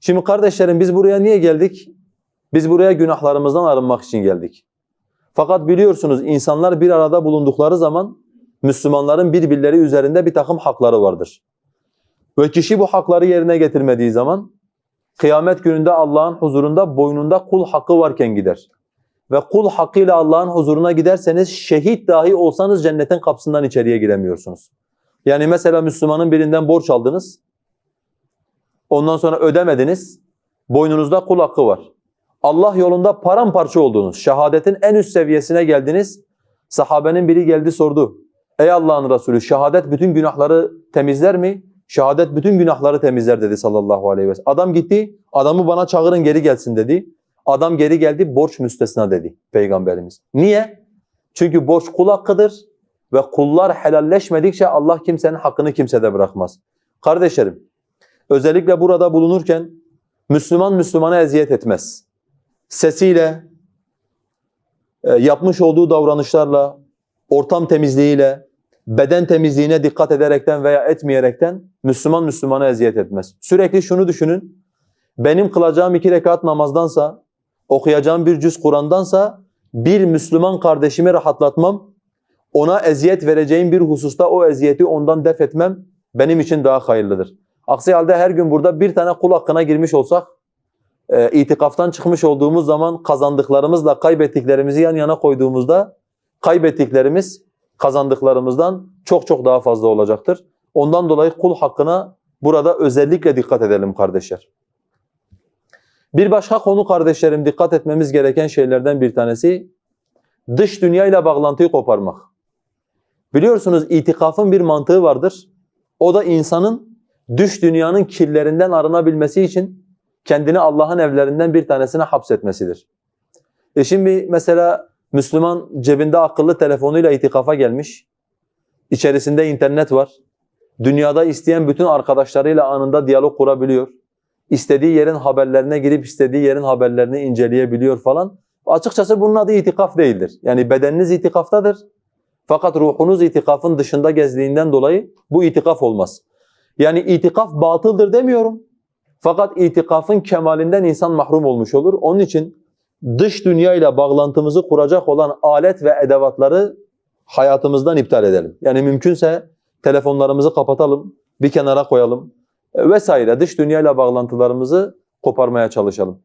Şimdi kardeşlerim biz buraya niye geldik? Biz buraya günahlarımızdan arınmak için geldik. Fakat biliyorsunuz insanlar bir arada bulundukları zaman Müslümanların birbirleri üzerinde bir takım hakları vardır. Ve kişi bu hakları yerine getirmediği zaman kıyamet gününde Allah'ın huzurunda boynunda kul hakkı varken gider. Ve kul hakkıyla Allah'ın huzuruna giderseniz şehit dahi olsanız cennetin kapısından içeriye giremiyorsunuz. Yani mesela Müslümanın birinden borç aldınız. Ondan sonra ödemediniz. Boynunuzda kul hakkı var. Allah yolunda paramparça oldunuz. Şehadetin en üst seviyesine geldiniz. Sahabenin biri geldi sordu. Ey Allah'ın Resulü şehadet bütün günahları temizler mi? Şehadet bütün günahları temizler dedi sallallahu aleyhi ve sellem. Adam gitti, adamı bana çağırın geri gelsin dedi. Adam geri geldi, borç müstesna dedi Peygamberimiz. Niye? Çünkü borç kul hakkıdır ve kullar helalleşmedikçe Allah kimsenin hakkını kimsede bırakmaz. Kardeşlerim, özellikle burada bulunurken Müslüman Müslümana eziyet etmez. Sesiyle, e, yapmış olduğu davranışlarla, ortam temizliğiyle, beden temizliğine dikkat ederekten veya etmeyerekten Müslüman Müslümana eziyet etmez. Sürekli şunu düşünün, benim kılacağım iki rekat namazdansa, okuyacağım bir cüz Kur'an'dansa bir Müslüman kardeşimi rahatlatmam, ona eziyet vereceğim bir hususta o eziyeti ondan def etmem benim için daha hayırlıdır. Aksi halde her gün burada bir tane kul hakkına girmiş olsak, e, itikaftan çıkmış olduğumuz zaman kazandıklarımızla kaybettiklerimizi yan yana koyduğumuzda kaybettiklerimiz kazandıklarımızdan çok çok daha fazla olacaktır. Ondan dolayı kul hakkına burada özellikle dikkat edelim kardeşler. Bir başka konu kardeşlerim dikkat etmemiz gereken şeylerden bir tanesi dış dünyayla bağlantıyı koparmak. Biliyorsunuz itikafın bir mantığı vardır. O da insanın dış dünyanın kirlerinden arınabilmesi için kendini Allah'ın evlerinden bir tanesine hapsetmesidir. E şimdi mesela Müslüman cebinde akıllı telefonuyla itikafa gelmiş. İçerisinde internet var. Dünyada isteyen bütün arkadaşlarıyla anında diyalog kurabiliyor. İstediği yerin haberlerine girip istediği yerin haberlerini inceleyebiliyor falan. Açıkçası bunun adı itikaf değildir. Yani bedeniniz itikaftadır. Fakat ruhunuz itikafın dışında gezdiğinden dolayı bu itikaf olmaz. Yani itikaf batıldır demiyorum. Fakat itikafın kemalinden insan mahrum olmuş olur. Onun için dış dünyayla bağlantımızı kuracak olan alet ve edevatları hayatımızdan iptal edelim. Yani mümkünse telefonlarımızı kapatalım, bir kenara koyalım e, vesaire dış dünyayla bağlantılarımızı koparmaya çalışalım.